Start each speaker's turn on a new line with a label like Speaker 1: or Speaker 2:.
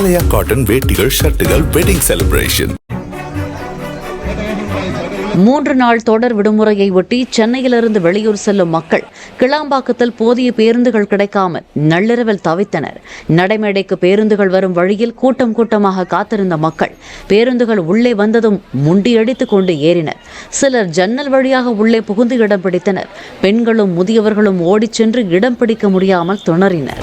Speaker 1: ஆலயா cotton வேட்டிகள் ஷர்ட்டுகள் wedding celebration
Speaker 2: மூன்று நாள் தொடர் விடுமுறையை ஒட்டி சென்னையிலிருந்து வெளியூர் செல்லும் மக்கள் கிளாம்பாக்கத்தில் போதிய பேருந்துகள் கிடைக்காமல் நள்ளிரவில் தவித்தனர். நடைமேடைக்கு பேருந்துகள் வரும் வழியில் கூட்டம் கூட்டமாக காத்திருந்த மக்கள் பேருந்துகள் உள்ளே வந்ததும் முண்டியடித்துக் கொண்டு ஏறினர். சிலர் ஜன்னல் வழியாக உள்ளே புகுந்து இடம் பிடித்தனர். பெண்களும் முதியவர்களும் ஓடிச் சென்று இடம் பிடிக்க முடியாமல் திணறினர்.